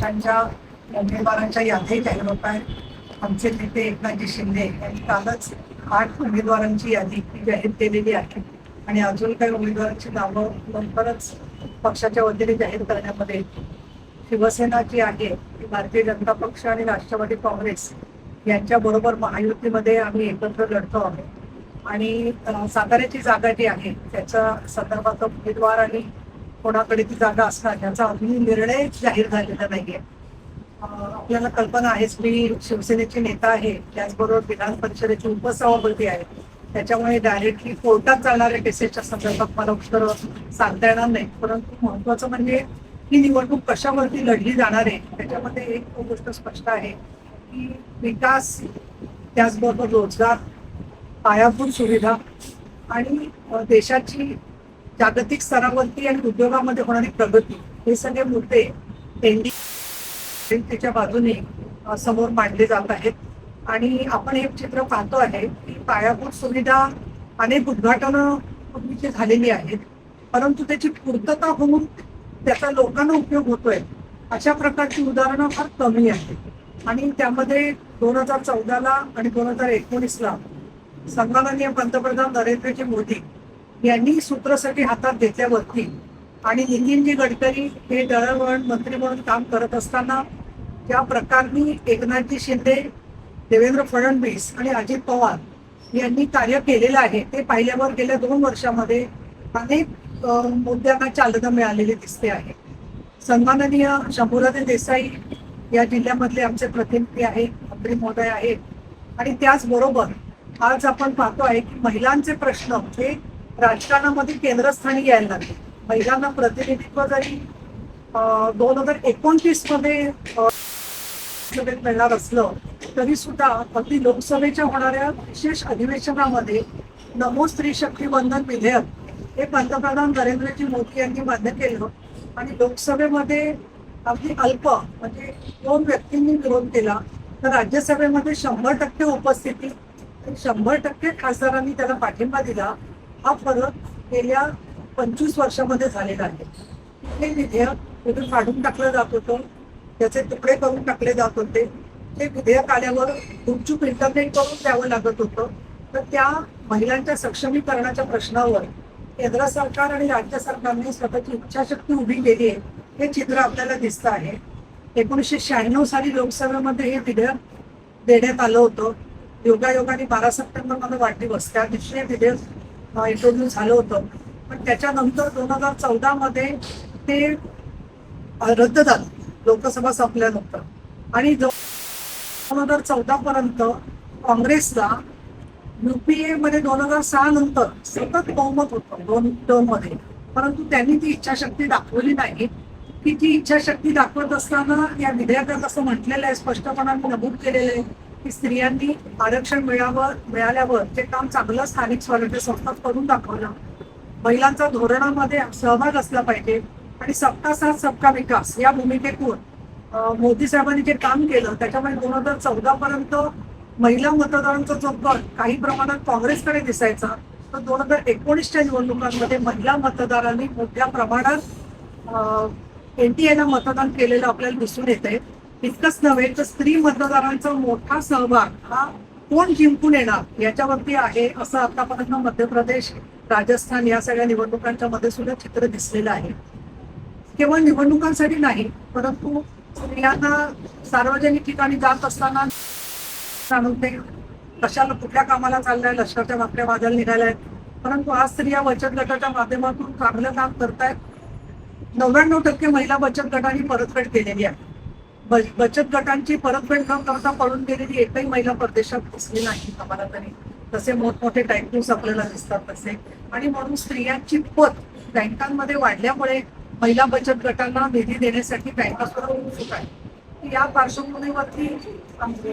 पक्षांच्या उमेदवारांच्या यादी जाहीर होत आहे आमचे नेते एकनाथजी शिंदे यांनी कालच आठ उमेदवारांची यादी जाहीर केलेली आहे. आणि अजून काही उमेदवारांची नावं लवकरच पक्षाच्या वतीने जाहीर करण्यामध्ये येतील. शिवसेना जी आहे ती भारतीय जनता पक्ष आणि राष्ट्रवादी काँग्रेस यांच्याबरोबर महायुतीमध्ये आम्ही एकत्र लढतो आहोत. आणि साताऱ्याची जागा जी आहे त्याच्या संदर्भात उमेदवार आणि कोणाकडे ती जागा असणार याचा अजूनही निर्णय जाहीर झालेला नाहीये. आपल्याला कल्पना आहेच मी शिवसेनेचे नेता आहे त्याचबरोबर विधान परिषदेचे उपसभापती आहे त्याच्यामुळे डायरेक्टली कोर्टात चालणाऱ्या केसेसच्या संदर्भात मला उत्तर सांगता येणार नाही. परंतु महत्वाचं म्हणजे ही निवडणूक कशावरती लढली जाणार आहे त्याच्यामध्ये एक गोष्ट स्पष्ट आहे की विकास त्याचबरोबर रोजगार पायाभूत सुविधा आणि देशाची जागतिक स्तरावरती आणि उद्योगामध्ये होणारी प्रगती हे सगळे मुद्दे एनडीच्या बाजूने समोर मांडले जात आहेत. आणि आपण हे चित्र पाहतो आहे की पायाभूत सुविधा अनेक उद्घाटनं पूर्वीची झालेली आहेत. परंतु त्याची पूर्तता होऊन त्याचा लोकांना उपयोग होतोय अशा प्रकारची उदाहरणं फार कमी आहेत. आणि त्यामध्ये दोन हजार चौदाला आणि दोन हजार एकोणीसला सन्माननीय पंतप्रधान नरेंद्रजी मोदी यांनी सूत्रसाठी हातात घेतल्यावरती आणि नितीनजी गडकरी हे दळणवळण मंत्री म्हणून काम करत असताना ज्या प्रकारनी एकनाथजी शिंदे देवेंद्र फडणवीस आणि अजित पवार यांनी कार्य केलेलं आहे. ते पाहिल्यावर गेल्या दोन वर्षामध्ये अनेक मुद्द्यांना चालना मिळालेली दिसते आहे. सन्माननीय शंभूराजे देसाई या जिल्ह्यामधले आमचे प्रतिनिधी आहेत मंत्री महोदय आहेत. आणि त्याचबरोबर आज आपण पाहतो आहे की महिलांचे प्रश्न हे राजकारणामध्ये केंद्रस्थानी यायला लागले. महिलांना प्रतिनिधित्व जरी दोन हजार एकोणतीसमध्ये सभेत मिळणार असलं तरी सुद्धा अगदी लोकसभेच्या होणाऱ्या विशेष अधिवेशनामध्ये नमो स्त्री शक्ती बंधन विधेयक हे पंतप्रधान नरेंद्रजी मोदी यांनी मान्य केलं. आणि लोकसभेमध्ये अगदी अल्प म्हणजे दोन व्यक्तींनी विरोध केला तर राज्यसभेमध्ये शंभर टक्के उपस्थिती शंभर टक्के खासदारांनी त्याला पाठिंबा दिला. हा फरक गेल्या पंचवीस वर्षामध्ये झालेला आहे. हे विधेयक कुठे काढून टाकलं जात होतं. त्याचे तुकडे करून टाकले जात होते. ते विधेयक आल्यावर गुपचूप इंटरनेट करून द्यावं लागत होतं. तर त्या महिलांच्या सक्षमीकरणाच्या प्रश्नावर केंद्र सरकार आणि राज्य सरकारने स्वतःची इच्छाशक्ती उभी केली आहे. हे चित्र आपल्याला दिसतं आहे. एकोणीसशे शहाण्णव साली लोकसभेमध्ये हे विधेयक देण्यात आलं होतं. योगायोगाने बारा सप्टेंबरमध्ये वाढदिवस. त्या दिवशी हे विधेयक इंट्रोड्यूस झालं होतं. पण त्याच्यानंतर दोन हजार चौदा मध्ये ते रद्द झालं. लोकसभा संपल्यानंतर. आणि दोन हजार चौदा पर्यंत काँग्रेसला युपीए मध्ये दोन हजार सहा नंतर सतत बहुमत होतं दोन टर्ममध्ये मध्ये. परंतु त्यांनी ती इच्छाशक्ती दाखवली नाही. की ती इच्छाशक्ती दाखवत असताना या विधेयकात असं म्हटलेलं आहे स्पष्टपणाने नमूद केलेलं आहे. की स्त्रियांनी आरक्षण मिळावं मिळाल्यावर ते काम चांगलं स्थानिक स्वराज्य संस्थात करून दाखवलं महिलांचा धोरणामध्ये सहभाग असला पाहिजे आणि सबका साथ सबका विकास या भूमिकेतून मोदी साहेबांनी जे काम केलं त्याच्यामुळे दोन हजार चौदा पर्यंत महिला मतदारांचा जो गट काही प्रमाणात काँग्रेसकडे दिसायचा तर दोन हजार एकोणीसच्या निवडणुकांमध्ये महिला मतदारांनी मोठ्या प्रमाणात एनटीएला मतदान केलेलं आपल्याला दिसून येते इतकंच नव्हे तर स्त्री मतदारांचा मोठा सहभाग हा कोण जिंकून येणार याच्यावरती आहे असं आतापर्यंत मध्य प्रदेश राजस्थान या सगळ्या निवडणुकांच्या मध्ये सुद्धा चित्र दिसलेलं आहे. केवळ निवडणुकांसाठी नाही परंतु स्त्रियांना सार्वजनिक ठिकाणी जात असताना जाणवते कशाला कुठल्या कामाला चाललंय लष्कराच्या भाकऱ्या वाजायला निघाल्या परंतु आज स्त्रिया बचत गटाच्या माध्यमातून चांगलं काम करतायत. नव्याण्णव टक्के महिला बचत गटांनी परतफेड केलेली आहे. बचत गटांची परतफेड न करता पळून गेलेली एकही महिला परदेशात दिसली नाही आम्हाला तरी. तसे मोठमोठे टाईप्स आपल्याला दिसतात तसे. आणि म्हणून स्त्रियांची पत बँकांमध्ये वाढल्यामुळे महिला बचत गटांना निधी देण्यासाठी बँका सुद्धा उत्सुक आहे. या पार्श्वभूमीवरती आमची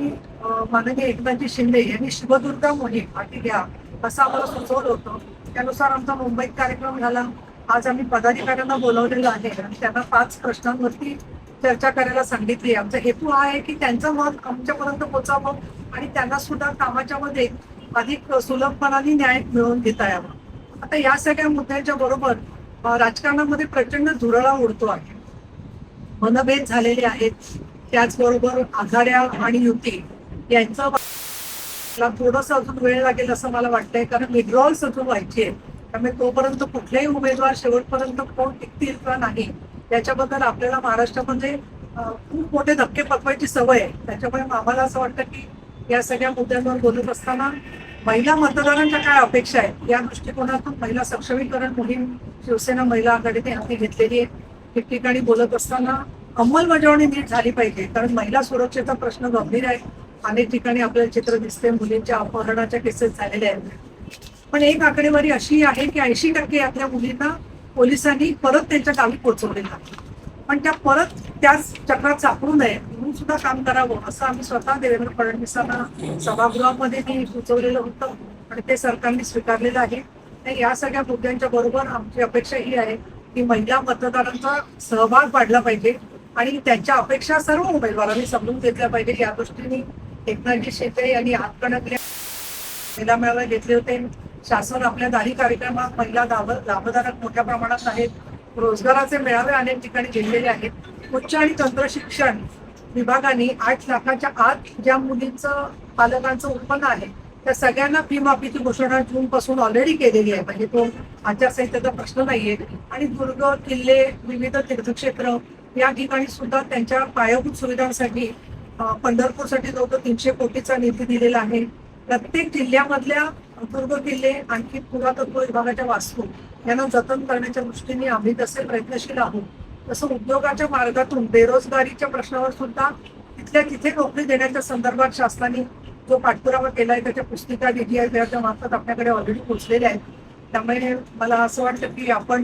माननीय एकनाथजी शिंदे यांनी शिवदुर्गा मोहीम हाती घ्या असं आम्हाला सुचवलं होतं. त्यानुसार आमचा मुंबईत कार्यक्रम झाला. आज आम्ही पदाधिकाऱ्यांना बोलवलेलं आहे आणि त्यांना पाच प्रश्नांवरती चर्चा करायला सांगितली. आमचा हेतू हा आहे की त्यांचं मत आमच्यापर्यंत पोचावं आणि त्यांना सुद्धा कामाच्या मध्ये अधिक सुलभपणाने न्याय मिळवून घेता यावा. आता या सगळ्या मुद्द्यांच्या बरोबर राजकारणामध्ये प्रचंड धुरळा उडतो आहे. मनभेद झालेले आहेत. त्याचबरोबर आघाड्या आणि युती यांचं थोडस थोडंसं अजून वेळ लागेल असं मला वाटतंय. कारण विड्रॉल्स अजून व्हायची आहे त्यामुळे तोपर्यंत कुठलेही उमेदवार शेवटपर्यंत कोण टिकतील किंवा नाही याच्याबद्दल आपल्याला महाराष्ट्रामध्ये म्हणजे, खूप मोठे धक्के पकवायची सवय आहे. त्याच्यामुळे आम्हाला असं वाटतं की या सगळ्या मुद्द्यांवर बोलत असताना महिला मतदारांच्या काय अपेक्षा आहेत? या दृष्टिकोनातून महिला सक्षमीकरण मोहीम शिवसेना महिला आघाडीने हाती घेतलेली आहे. ठिकठिकाणी बोलत असताना अंमलबजावणी नीट झाली पाहिजे कारण महिला सुरक्षेचा प्रश्न गंभीर आहे. अनेक ठिकाणी आपल्याला चित्र दिसते मुलींच्या अपहरणाच्या केसेस झालेल्या आहेत. पण एक आकडेवारी अशी आहे की ऐंशी टक्के यातल्या मुलींना पोलिसांनी परत त्यांच्या गावी पोहोचवलेलं आहे पण त्या परत त्याच चक्रात सापडू नये म्हणून सुद्धा काम करावं असं आम्ही स्वतः देवेंद्र फडणवीसांना सभागृहामध्ये मी सुचवलेलं होतं आणि ते सरकारने स्वीकारलेलं आहे. आणि या सगळ्या मुद्द्यांच्या बरोबर आमची अपेक्षा ही आहे की महिला मतदारांचा सहभाग वाढला पाहिजे आणि त्यांच्या अपेक्षा सर्व उमेदवारांनी समजून घेतल्या पाहिजे. या दृष्टीने एकनाथजी शेते यांनी हातकणकल्या महिला मेळावे घेतले होते. शासन आपल्या दारी कार्यक्रमात महिला दाव लाभधारक मोठ्या प्रमाणात आहेत. रोजगाराचे मेळावे अनेक ठिकाणी घेतलेले आहेत. उच्च आणि तंत्र शिक्षण विभागाने आठ लाखाच्या आत ज्या मुलींचं पालकांचं उत्पन्न आहे त्या सगळ्यांना फी माफीची घोषणा जून पासून ऑलरेडी केलेली आहे. म्हणजे तो आचारसंहितेचा प्रश्न नाहीये. आणि दुर्ग किल्ले विविध तीर्थक्षेत्र या ठिकाणी सुद्धा त्यांच्या पायाभूत सुविधांसाठी पंढरपूरसाठी जवळ तीनशे कोटीचा निधी दिलेला आहे. प्रत्येक जिल्ह्यामधल्या दुर्ग किल्ले आणखी पुरातत्व विभागाच्या वास्तू यांना जतन करण्याच्या दृष्टीने आम्ही तसे प्रयत्नशील आहोत. तसं उद्योगाच्या मार्गातून बेरोजगारीच्या प्रश्नावर सुद्धा तिथल्या तिथे नोकरी देण्याच्या संदर्भात शासनाने जो पाठपुरावा केलाय त्याच्या पुस्तिका डीजीआय मार्फत आपल्याकडे ऑलरेडी पोहोचलेल्या आहेत. त्यामुळे मला असं वाटतं की आपण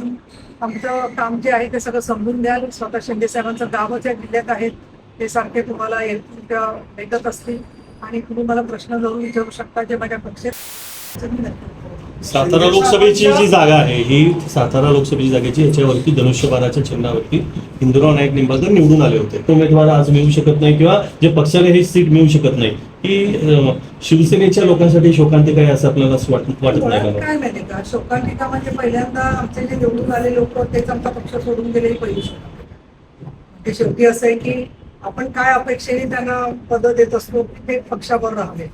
आमचं काम जे आहे ते सगळं समजून द्याल स्वतः शिंदे साहेबांचं गावच या जिल्ह्यात आहेत ते सारखे तुम्हाला येतील भेटत असतील आणि तुम्ही मला प्रश्न जरूर विचारू शकता जे माझ्या पक्षात सातारा लोकसभेची जी जागा आहे ही सातारा लोकसभेची जागेची याच्यावरती धनुष्यबाराच्या चिन्हावरती हिंदुराव नाईक निंबाळकर निवडून आले होते. उमेदवार आज मिळू शकत नाही किंवा जे पक्षाने ही सीट मिळू शकत नाही. ही शिवसेनेच्या लोकांसाठी शोकांतिका आहे असं आपल्याला वाटत नाही काय माहिती का? शोकांतिका म्हणजे पहिल्यांदा आमचे जे निवडून आले लोक तेच आमचा पक्ष सोडून गेले ही पहिली शेवटी असं आहे की आपण काय अपेक्षेने त्यांना पद देत असतो ते पक्षावर राहावे.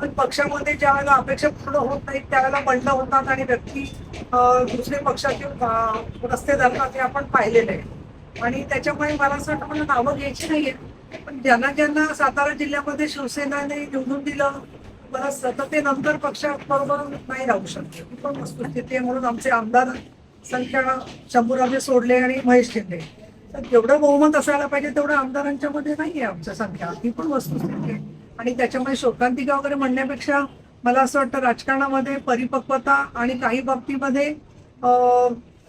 पण पक्षामध्ये ज्या वेळेला अपेक्षा पूर्ण होत नाहीत त्यावेळेला बंड होतात आणि व्यक्ती दुसरे पक्षाचे रस्ते धरतात हे आपण पाहिलेलं आहे. आणि त्याच्यामुळे मला असं वाटतं मला नावं घ्यायची नाहीयेत. पण ज्यांना ज्यांना सातारा जिल्ह्यामध्ये शिवसेनाने निवडून दिलं मला सतत ते नंतर पक्षाबरोबर नाही राहू शकते. ही पण वस्तुस्थिती आहे म्हणून आमचे आमदार संख्या शंभूराजे सोडले आणि महेश शिंदे. तर जेवढं बहुमत असायला पाहिजे तेवढं आमदारांच्या मध्ये नाहीये आमच्या संख्या. ही पण वस्तुस्थिती आहे. आणि त्याच्यामुळे शोकांतिका वगैरे म्हणण्यापेक्षा मला असं वाटतं राजकारणामध्ये परिपक्वता आणि काही बाबतीमध्ये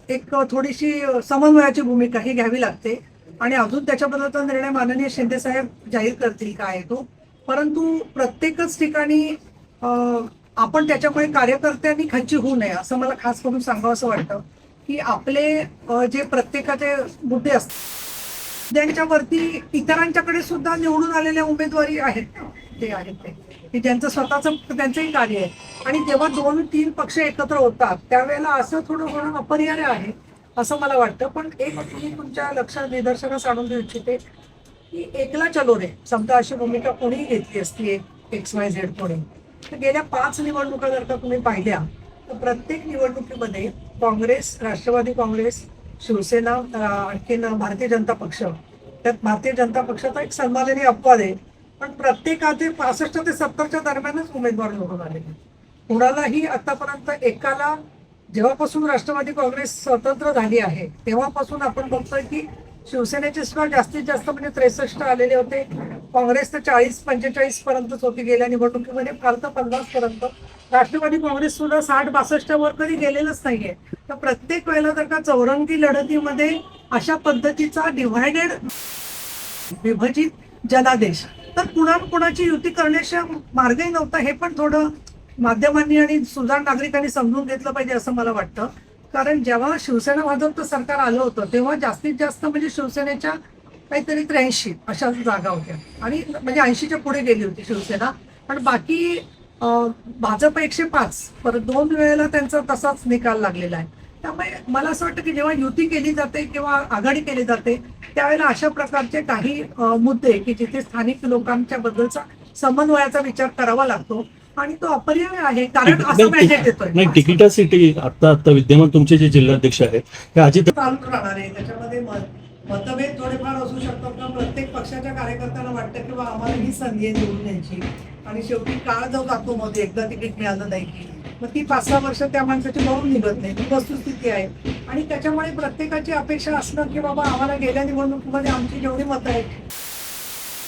एक थोडीशी समन्वयाची भूमिका ही घ्यावी लागते. आणि अजून त्याच्याबद्दलचा निर्णय माननीय शिंदे साहेब जाहीर करतील काय तो. परंतु प्रत्येकच ठिकाणी आपण त्याच्यामुळे कार्यकर्त्यांनी खच्ची होऊ नये असं मला खास करून सांगावं असं वाटतं की आपले जे प्रत्येकाचे मुद्दे असतात त्यांच्यावरती इतरांच्याकडे सुद्धा निवडून आलेल्या उमेदवारी आहेत. ते आहेत ते. की ज्यांचं स्वतःचं त्यांचंही कार्य आहे. आणि जेव्हा दोन तीन पक्ष एकत्र होतात त्यावेळेला असं थोडं होणं अपरिहार्य आहे असं मला वाटतं. पण एक मी तुमच्या लक्षात निदर्शनास आणून देऊ इच्छिते की एकला चलो रे. समजा अशी भूमिका कोणीही घेतली असती एक एक्स वाय झेड कोणी. तर गेल्या पाच निवडणुका जर का तुम्ही पाहिल्या तर प्रत्येक निवडणुकीमध्ये काँग्रेस राष्ट्रवादी काँग्रेस शिवसेना आणखीन भारतीय जनता पक्ष. त्यात भारतीय जनता पक्षाचा एक सन्माननीय अपवाद आहे. पण प्रत्येकाचे पासष्ट ते सत्तरच्या दरम्यानच उमेदवार निवडून आलेले कुणालाही आतापर्यंत एकाला जेव्हापासून राष्ट्रवादी काँग्रेस स्वतंत्र झाली आहे तेव्हापासून आपण बघतोय की शिवसेनेचे सुद्धा जास्तीत जास्त म्हणजे त्रेसष्ट आलेले होते. काँग्रेस तर चाळीस पंचेचाळीस पर्यंतच होती गेल्या निवडणुकीमध्ये फार तर पन्नास पर्यंत. राष्ट्रवादी काँग्रेस सुद्धा साठ बासष्टच्या वर कधी गेलेलंच नाहीये. तर प्रत्येक वेळेला जर का चौरंगी लढतीमध्ये अशा पद्धतीचा डिव्हायडेड विभजित जनादेश. तर कुणा कुणाची युती करण्याच्या मार्गही नव्हता. हे पण थोडं माध्यमांनी आणि सुजाण नागरिकांनी समजून घेतलं पाहिजे असं मला वाटतं. कारण जेव्हा शिवसेना भाजपचं सरकार आलं होतं तेव्हा जास्तीत जास्त म्हणजे शिवसेनेच्या काहीतरी त्र्याऐंशी अशा जागा होत्या. आणि म्हणजे ऐंशीच्या पुढे गेली होती शिवसेना. पण बाकी भाजप एकशे पाच. परत दोन वेळेला त्यांचा तसाच निकाल लागलेला आहे. त्यामुळे मला असं वाटतं की जेव्हा युती केली जाते किंवा आघाडी केली जाते त्यावेळेला अशा प्रकारचे काही मुद्दे की जिथे स्थानिक लोकांच्या बद्दलचा समन्वयाचा विचार करावा लागतो आणि तो अपरिहार्य आहे कारण असं येतोय. नाही तिकिटासाठी आता आता विद्यमान तुमचे जे जिल्हाध्यक्ष आहेत ते अजित चालूच राहणार आहे. त्याच्यामध्ये मत- मतभेद थोडेफार असू शकतात पण प्रत्येक पक्षाच्या कार्यकर्त्यांना वाटतं की बा आम्हाला ही संधी आहे निवडून यायची. आणि शेवटी काळ जो जातो मध्ये एकदा तिकीट मिळालं नाही. मग ती पाच सहा वर्ष त्या माणसाची मरून निघत नाही. ही वस्तुस्थिती आहे. आणि त्याच्यामुळे प्रत्येकाची अपेक्षा असणं की बाबा आम्हाला गेल्या निवडणुकीमध्ये आमची जेवढी मतं आहेत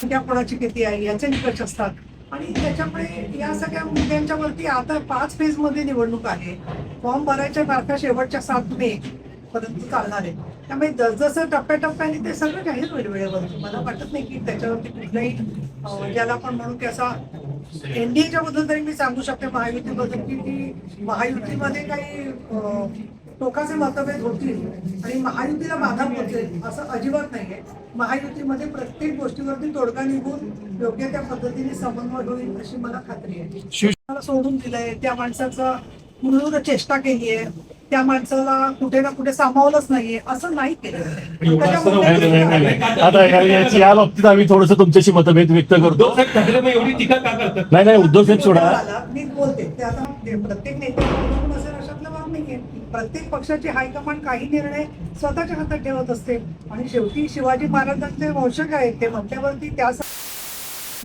त्या कोणाची किती आहे याचे निकष असतात. आणि त्याच्यामुळे या सगळ्या मुद्द्यांच्या वरती आता पाच फेजमध्ये निवडणूक आहे. फॉर्म भरायच्या तारखा शेवटच्या सात मे पर्यंत चालणार आहे. त्यामुळे जसजसं टप्प्याटप्प्याने ते सगळं जाहीर होईल वेळेवर. मला वाटत नाही की त्याच्यावरती कुठलाही ज्याला आपण म्हणू की असा एनडीएच्या बद्दल तरी मी सांगू शकते महायुतीबद्दल की ती महायुतीमध्ये काही टोकाचे मतभेद होतील आणि महायुतीला बाधा पोहोचेल असं अजिबात नाहीये. महायुतीमध्ये प्रत्येक गोष्टीवरती तोडगा निघून योग्य त्या पद्धतीने समन्वय होईल अशी मला खात्री आहे. मला सोडून दिलंय त्या माणसाचं म्हणून चेष्टा केली आहे त्या माणसाला कुठे ना कुठे सामावलंच नाहीये असं नाही केलं. नाही, नाही, नाही, नाही. त्याच्यामुळे- आता या- याची- या बाबतीत आम्ही थोडस तुमच्याशी मतभेद व्यक्त करतो. उद्धव साहेब ठाकरे मग एवढी टीका का करतात? नाही नाही उद्धव साहेब सोडा. मी बोलते ते आता ते प्रत्येक नेते बरोबर असेल अशातला भाग नाहीये. प्रत्येक पक्षाची हायकमांड काही निर्णय स्वतःच्या हातात ठेवत असते. आणि शेवटी शिवाजी महाराजांचे वंशज आहेत ते म्हटल्यावरती त्या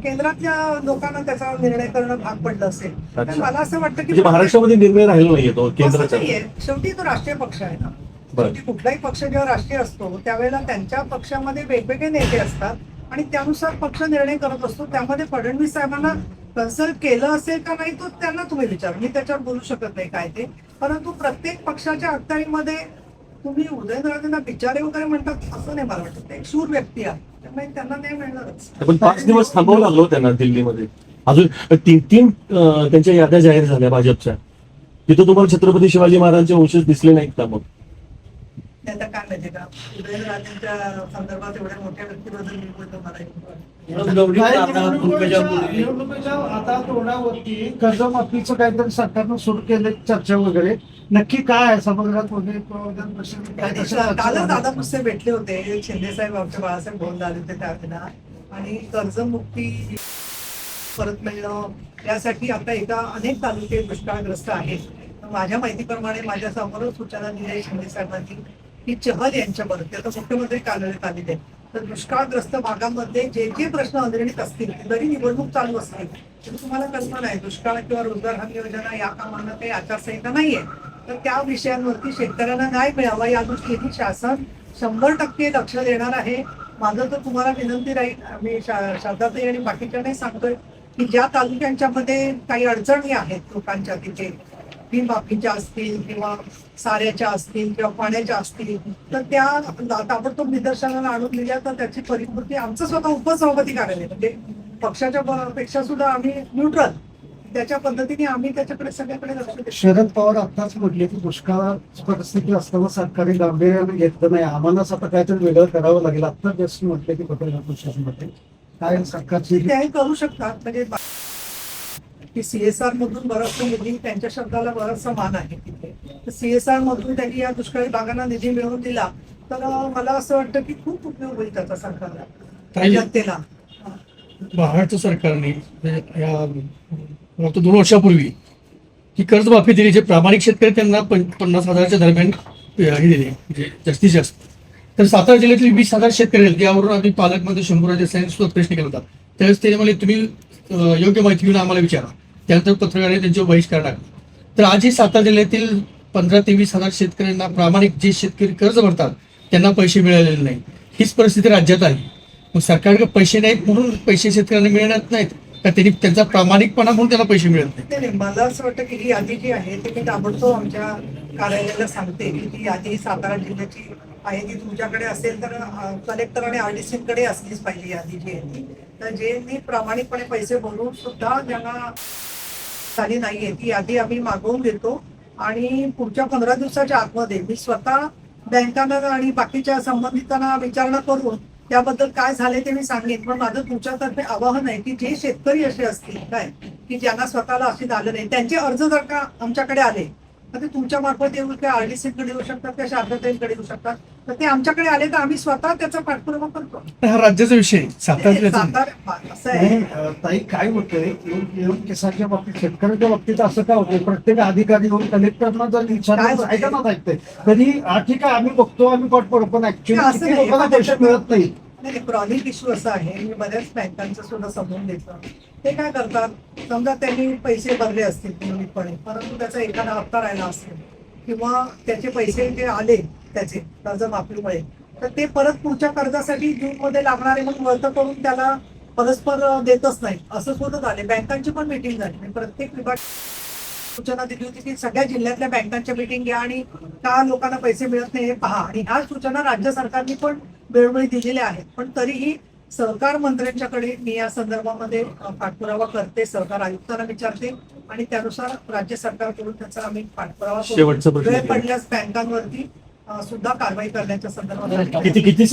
केंद्रातल्या लोकांना त्याचा निर्णय करणं भाग पडलं असेल तर अच्छा. मला असं वाटतं म्हणजे की महाराष्ट्रामध्ये निर्णय राहिला नाहीये तो असं केंद्राचा नाहीये. शेवटी तो राष्ट्रीय पक्ष आहे ना. बरं. शेवटी कुठलाही पक्ष जेव्हा राष्ट्रीय असतो त्यावेळेला त्यांच्या पक्षामध्ये वेगवेगळे नेते असतात आणि त्यानुसार पक्ष निर्णय करत असतो. त्यामध्ये फडणवीस साहेबांना कन्सल्ट केलं असेल का नाही तो त्यांना तुम्ही विचार. मी त्याच्यावर बोलू शकत नाही काय ते. परंतु प्रत्येक पक्षाच्या अखत्यारीमध्ये तुम्ही उदयनराजेंना बिचारे वगैरे म्हणतात असं नाही मला वाटत. ते एक शूर व्यक्ती आहे. त्यामुळे त्यांना नाही मिळणारच. पण पाच दिवस थांबावं लागलो त्यांना दिल्लीमध्ये. अजून तीन तीन त्यांच्या याद्या जाहीर झाल्या भाजपच्या. तिथं तुम्हाला छत्रपती शिवाजी महाराजांचे वंशज दिसले नाहीत का मग? आता काय माहिती का उदयनराजेंच्या संदर्भात एवढ्या मोठ्या व्यक्तीबद्दल मी बोलतो मला निवडणुकीच्या आता तोंडावरती कर्जमाफीचं काहीतरी सरकारनं सुरू केले चर्चा वगैरे. नक्की काय आहे? सभागृहात वगैरे कालच दादा झाल्या? पुस्ते भेटले होते. शिंदे साहेब आमचे बाळासाहेब बोलून आले होते त्यावेळेला. आणि कर्जमुक्ती परत मिळणं यासाठी आता एका अनेक तालुके दुष्काळग्रस्त आहेत. माझ्या माहितीप्रमाणे माझ्या समोरच सूचना दिल्या आहे शिंदे साहेबांनी की चहल यांच्याबरोबर ते आता मुख्यमंत्री कार्यालयात आलेले आहेत. तर दुष्काळग्रस्त भागामध्ये जे जे प्रश्न अनिर्णित असतील जरी निवडणूक चालू असतील तरी तुम्हाला कल्पना आहे दुष्काळ किंवा रोजगार हमी योजना या कामांना काही आचारसंहिता नाहीये. तर त्या विषयांवरती शेतकऱ्यांना न्याय मिळावा या दृष्टीने शासन शंभर टक्के लक्ष देणार आहे. माझं तर तुम्हाला विनंती राहील मी शारदाताई आणि बाकीच्यांनाही सांगतोय की ज्या तालुक्यांच्या मध्ये काही अडचणी आहेत लोकांच्या तिथे माफीच्या असतील किंवा साऱ्याच्या असतील किंवा पाण्याच्या असतील तर त्या ताबडतोब निदर्शनाला आणून दिल्या तर त्याची परिपूर्ती आमचं स्वतः उपसभापती कार्यालय म्हणजे पक्षाच्या पेक्षा सुद्धा आम्ही न्यूट्रल त्याच्या पद्धतीने आम्ही त्याच्याकडे सगळ्याकडे लक्ष देतो. शरद पवार आताच म्हटले की दुष्काळ परिस्थिती असताना सरकारी गांभीर्याने घेतलं नाही. आम्हालाच आता काहीतरी वेगळं करावं लागेल. आता जस्ट म्हटले की पत्रकार परिषदेमध्ये. काय सरकारची ते करू शकतात. म्हणजे की सीएसआर मधून बराचसा निधी त्यांच्या शब्दाला बराचसा मान आहे तिथे. तर सीएसआर मधून त्यांनी या दुष्काळी भागांना निधी मिळवून दिला. तर मला असं वाटतं की खूप उपयोग होईल त्याचा सरकारला. जनतेला. महाराष्ट्र सरकारने म्हणजे या दोन वर्षापूर्वी ही कर्जमाफी दिली जे प्रामाणिक शेतकरी त्यांना पन्नास हजाराच्या दरम्यान हे दिली म्हणजे जास्तीत जास्त. तर सातारा जिल्ह्यातील वीस हजार शेतकरी आहेत यावरून आम्ही पालकमंत्री शंभूराजे साहेब सुद्धा प्रश्न केला होता. त्यावेळेस ते म्हणाले तुम्ही योग्य माहिती घेऊन आम्हाला विचारा. त्यानंतर पत्रकारांनी त्यांच्यावर बहिष्कार टाकला. तर आजही सातारा जिल्ह्यातील पंधरा ते वीस हजार शेतकऱ्यांना प्रामाणिक जे शेतकरी कर्ज भरतात त्यांना पैसे मिळालेले नाही हीच परिस्थिती राज्यात आहे मग सरकारकडे पैसे नाहीत म्हणून पैसे शेतकऱ्यांना मिळणार नाहीत. का त्यांनी त्यांचा प्रामाणिकपणा म्हणून त्यांना पैसे मिळत नाही मला असं वाटतं की ही यादी जी आहे ती मी ताबडतोब आमच्या कार्यालयाला सांगते की ती यादी सातारा जिल्ह्याची आहे. ती तुमच्याकडे असेल तर कलेक्टर आणि आरडीसी कडे असलीच पाहिजे यादी जी आहे ती. तर जे मी प्रामाणिकपणे पैसे भरून सुद्धा ज्यांना झाली नाहीये ती यादी आम्ही मागवून घेतो. आणि पुढच्या पंधरा दिवसाच्या आतमध्ये मी स्वतः बँकांना आणि बाकीच्या संबंधितांना विचारणा करून त्याबद्दल काय झाले ते मी सांगेन. पण माझं तुमच्यातर्फे आवाहन आहे की जे शेतकरी असे असतील काय की ज्यांना स्वतःला अशी झालं नाही त्यांचे अर्ज जर का आमच्याकडे आले तर ते तुमच्या मार्फत येऊ किंवा आरडीसीकडे येऊ शकतात किंवा शारदाताईंकडे येऊ शकतात. तर ते आमच्याकडे आले तर आम्ही स्वतः त्याचा पाठपुरावा करतो. हा राज्याचा विषय. सातारा असं आहे. नाही, ताई काय होतंय केसाच्या बाबतीत शेतकऱ्याच्या बाबतीत असं काय होतंय? प्रत्येक अधिकारी येऊन कलेक्टरना जर काय विचारलं होतंय? ऐका ना ऐकतंय. तरी हा, ठीक आहे आम्ही बघतो आम्ही पाठपुरावा पण ऍक्च्युअली असं किती नाही. लोकांना पैसे मिळत नाही नाही क्रॉनिक इश्यू असा आहे. मी बऱ्याच बँकांचं सुद्धा समजून देतो ते काय करतात? समजा त्यांनी पैसे भरले असतील नियमितपणे परंतु त्याचा एखादा हप्ता राहिला असेल. किंवा त्याचे पैसे जे आले त्याचे कर्जमाफीमुळे तर ते परत पुढच्या कर्जासाठी जून मध्ये लागणारे मग वर्त करून त्याला परस्पर देतच नाही. असं सुद्धा झाले बँकांची पण मिटिंग झाली. म्हणजे प्रत्येक विभाग सूचना दिली होती की सगळ्या जिल्ह्यातल्या बँकांच्या मिटिंग घ्या आणि का लोकांना पैसे मिळत नाही हे पहा. आणि ह्या सूचना राज्य सरकारने पण वेळोवेळी दिलेल्या आहेत. पण तरीही सहकार मंत्र्यांच्याकडे मी या संदर्भामध्ये पाठपुरावा करते सहकार आयुक्तांना विचारते आणि त्यानुसार राज्य सरकारकडून त्याचा आम्ही पाठपुरावा करू. शेवटचा प्रश्न वेळ पडल्यास बँकांवरती सुद्धा कारवाई करण्याच्या संदर्भात किती किती